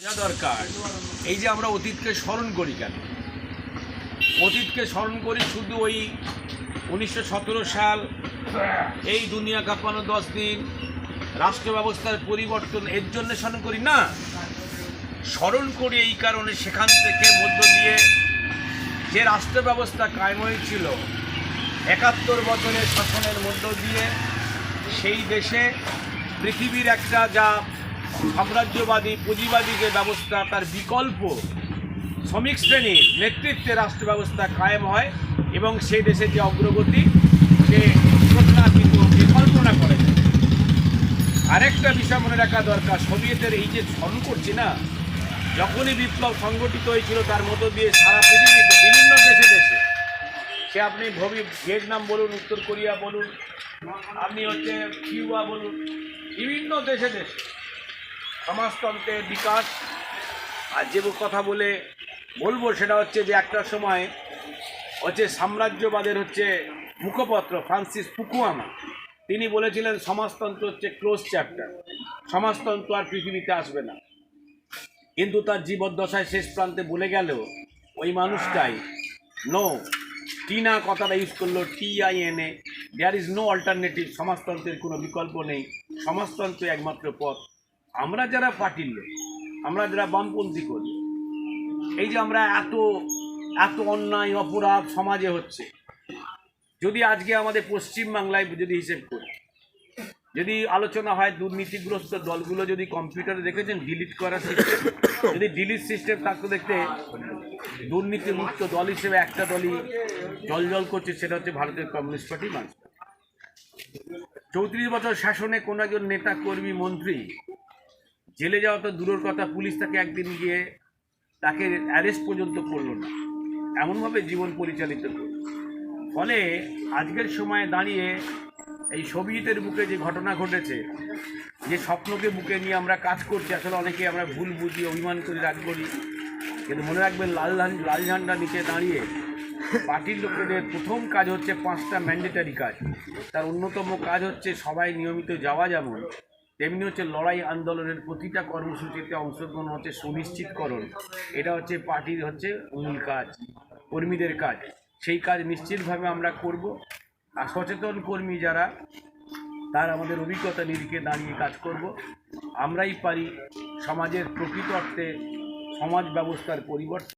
বোঝা দরকার। এই যে আমরা অতীতকে স্মরণ করি কেন? অতীতকে স্মরণ করি শুধু ওই উনিশশো সতেরো সাল, এই দুনিয়া কাঁপানো দশ দিন, রাষ্ট্র ব্যবস্থার পরিবর্তন, এর জন্য স্মরণ করি? না। স্মরণ করি এই কারণে সেখান থেকে মধ্য দিয়ে যে রাষ্ট্র ব্যবস্থা কায়েম হয়েছিল, একাত্তর বছরের শাসনের মধ্য দিয়ে, সেই দেশে পৃথিবীর একটা যা সাম্রাজ্যবাদী পুঁজিবাদী যে ব্যবস্থা, তার বিকল্প শ্রমিক শ্রেণির নেতৃত্বে রাষ্ট্র ব্যবস্থা কায়েম হয় এবং সেই দেশের যে অগ্রগতি, সে প্রত্যাপিত বিকল্পনা করে। আরেকটা বিষয় মনে রাখা দরকার, সোভিয়েতের এই যে স্মরণ করছি না, যখনই বিপ্লব সংগঠিত হয়েছিল, তার মধ্য দিয়ে সারা পৃথিবীতে, বিভিন্ন দেশে দেশে, সে আপনি ভবি ভিয়েতনাম বলুন, উত্তর কোরিয়া বলুন, আপনি হচ্ছে কিউবা বলুন, বিভিন্ন দেশে দেশে সমাজতন্ত্রের বিকাশ। আর যে কথা বলে বলব সেটা হচ্ছে যে একটা সময় হচ্ছে সাম্রাজ্যবাদের হচ্ছে মুখপত্র ফ্রান্সিস ফুকুয়ামা। তিনি বলেছিলেন, সমাজতন্ত্র হচ্ছে ক্লোজ চ্যাপ্টার সমাজতন্ত্র আর পৃথিবীতে আসবে না। কিন্তু তার জীবদ্দশায় শেষ প্রান্তে বলে গেল, ওই মানুষটাই নো টিনা কথাটা ইউজ করল T I N there is no alternative সমাজতন্ত্রের কোনো বিকল্প নেই। সমাজতন্ত্র একমাত্র পথ। আমরা যারা পার্টির লোক আমরা যারা বামপন্থী করি, এই যে আমরা এত এত অন্যায়, অপরাধ সমাজে হচ্ছে, যদি আজকে আমাদের পশ্চিম বাংলায় যদি হিসেব করি, যদি আলোচনা হয় দুর্নীতিগ্রস্ত দলগুলো যদি কম্পিউটারে দেখেছেন, ডিলিট করার সিস্টেম যদি ডিলিট সিস্টেম থাকতো দেখতে, দুর্নীতিমুক্ত দল হিসেবে একটা দলই জল জল করছে, সেটা হচ্ছে ভারতের কমিউনিস্ট পার্টি, মানুষ চৌত্রিশ বছর শাসনে কোনো একজন নেতা কর্মী, মন্ত্রী জেলে যাওয়া তো দূরের কথা, পুলিশ তাকে একদিন গিয়ে তাকে অ্যারেস্ট পর্যন্ত করল না। এমনভাবে জীবন পরিচালিত করল। ফলে আজকের সময়ে দাঁড়িয়ে এই সোভিয়েতের বুকে যে ঘটনা ঘটেছে, যে স্বপ্নকে বুকে নিয়ে আমরা কাজ করছি, আসলে অনেকে আমরা ভুল বুঝি, অভিমান করি, রাগ করি। কিন্তু মনে রাখবেন, লাল লাল ঝান্ডা নিচে দাঁড়িয়ে পার্টির লোকেদের প্রথম কাজ হচ্ছে পাঁচটা ম্যান্ডেটারি কাজ। তার অন্যতম কাজ হচ্ছে সবাই নিয়মিত যাওয়া যেমন তেমনি হচ্ছে লড়াই আন্দোলনের প্রতিটা কর্মসূচিতে অংশগ্রহণ হচ্ছে সুনিশ্চিতকরণ। এটা হচ্ছে পার্টির হচ্ছে মূল কাজ, কর্মীদের কাজ। সেই কাজ নিশ্চিতভাবে আমরা করব। আর সচেতন কর্মী যারা, তার আমাদের অভিজ্ঞতা নিরিখে দাঁড়িয়ে কাজ করব। আমরাই পারি সমাজের প্রকৃত অর্থে সমাজ ব্যবস্থার পরিবর্তন।